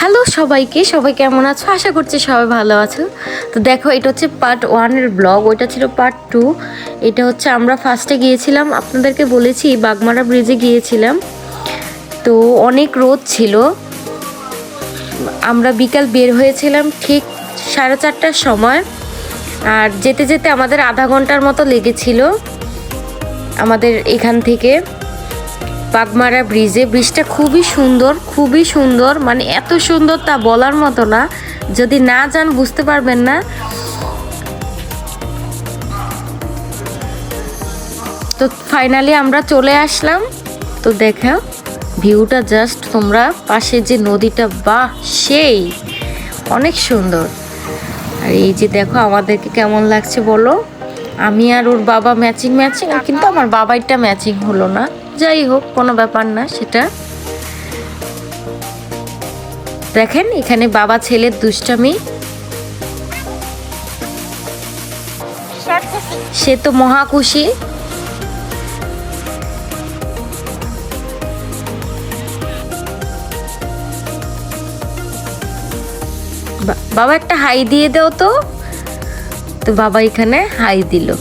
Hello সবাইকে, সবাই কেমন আছো? আশা করছি সবাই ভালো আছো তো দেখো, এটা হচ্ছে পার্ট ওয়ানের ব্লগ ওইটা ছিল পার্ট টু এটা হচ্ছে আমরা ফার্স্টে গিয়েছিলাম, আপনাদেরকে বলেছি বাগমারা ব্রিজে গিয়েছিলাম। তো অনেক রোদ ছিল। আমরা বিকাল বের হয়েছিলাম ঠিক সাড়ে চারটার সময়। আর যেতে যেতে আমাদের আধা ঘণ্টার মতো লেগেছিল আমাদের এখান থেকে। বাগমারা ব্রিজে। ব্রিজটা খুবই সুন্দর খুবই সুন্দর। মানে এত সুন্দর তা বলার মতো না। যদি না যান, বুঝতে পারবেন না। তো ফাইনালি আমরা চলে আসলাম। তো দেখা ভিউটা জাস্ট তোমরা পাশে যে নদীটা, বাহ, সেই! অনেক সুন্দর। আর এই যে দেখো, আমাদেরকে কেমন লাগছে বলো? আমি আর ওর বাবা ম্যাচিং ম্যাচিং কিন্তু আমার বাবাইটা ম্যাচিং হলো না। যাই হোক, কোনো ব্যাপার না, সেটা। দেখেন, এখানে বাবা ছেলের দুষ্টামি। সে তো মহা খুশি। বা- বাবা একটা হাই দিয়ে দাও তো। তো বাবা এখানে হাই দিল।